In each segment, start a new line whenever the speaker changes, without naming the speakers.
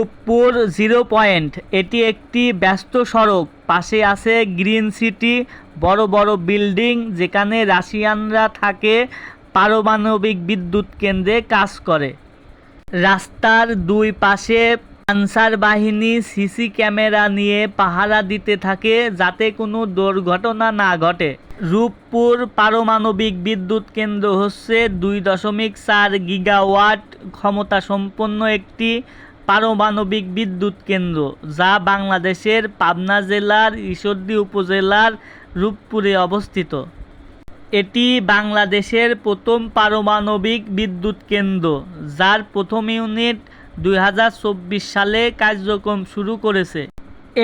Rooppur zero point. এটি একটি ব্যস্ত সড়ক। পাশে আছে গ্রিন সিটি, বড় বড় বিল্ডিং, যেখানে রাশিয়ানরা থাকে, পারমাণবিক বিদ্যুৎ কেন্দ্রে কাজ করে। রাস্তার দুই পাশে আনসার বাহিনী সিসি ক্যামেরা নিয়ে পাহারা দিতে থাকে, যাতে কোনো দুর্ঘটনা না ঘটে। রূপপুর পারমাণবিক বিদ্যুৎ কেন্দ্র হচ্ছে দুই দশমিক চার গিগাওয়াট ক্ষমতা সম্পন্ন একটি পারমাণবিক বিদ্যুৎ কেন্দ্র, যা বাংলাদেশের পাবনা জেলার ঈশ্বরদী উপজেলার রূপপুরে অবস্থিত। এটি বাংলাদেশের প্রথম পারমাণবিক বিদ্যুৎ কেন্দ্র, যার প্রথম ইউনিট দুই হাজার চব্বিশ সালে কার্যক্রম শুরু করেছে।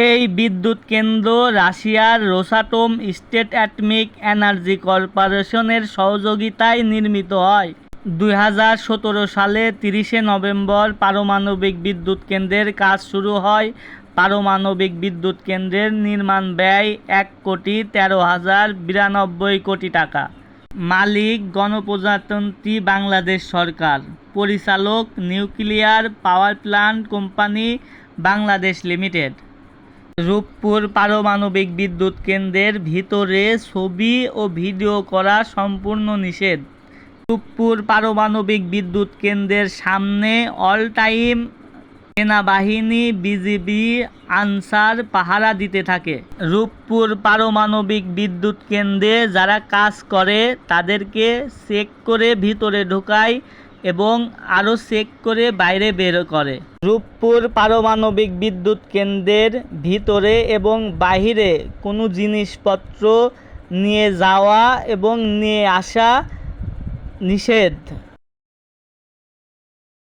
এই বিদ্যুৎ কেন্দ্র রাশিয়ার রোসাটম স্টেট অ্যাটমিক এনার্জি কর্পোরেশনের সহযোগিতায় নির্মিত হয়। দু হাজার সতেরো সালে তিরিশে নভেম্বর পারমাণবিক বিদ্যুৎ কেন্দ্রের কাজ শুরু হয়। পারমাণবিক বিদ্যুৎ কেন্দ্রের নির্মাণ ব্যয় এক কোটি তেরো হাজার বিরানব্বই কোটি টাকা। মালিক গণপ্রজাতন্ত্রী বাংলাদেশ সরকার। পরিচালক nuclear power plant company Bangladesh limited. Rooppur পারমাণবিক বিদ্যুৎ কেন্দ্রের ভিতরে ছবি ও ভিডিও করা সম্পূর্ণ নিষেধ। রূপপুর পারমাণবিক বিদ্যুৎ কেন্দ্রের সামনে অল টাইম সেনাবাহিনী বিজিবি আনসার পাহারা দিতে থাকে। রূপপুর পারমাণবিক বিদ্যুৎ কেন্দ্রে যারা কাজ করে, তাদেরকে চেক করে ভিতরে ঢোকায় এবং আরও চেক করে বাইরে বের করে। রূপপুর পারমাণবিক বিদ্যুৎ কেন্দ্রের ভিতরে এবং বাহিরে কোনো জিনিসপত্র নিয়ে যাওয়া এবং নিয়ে আসা নিষেধ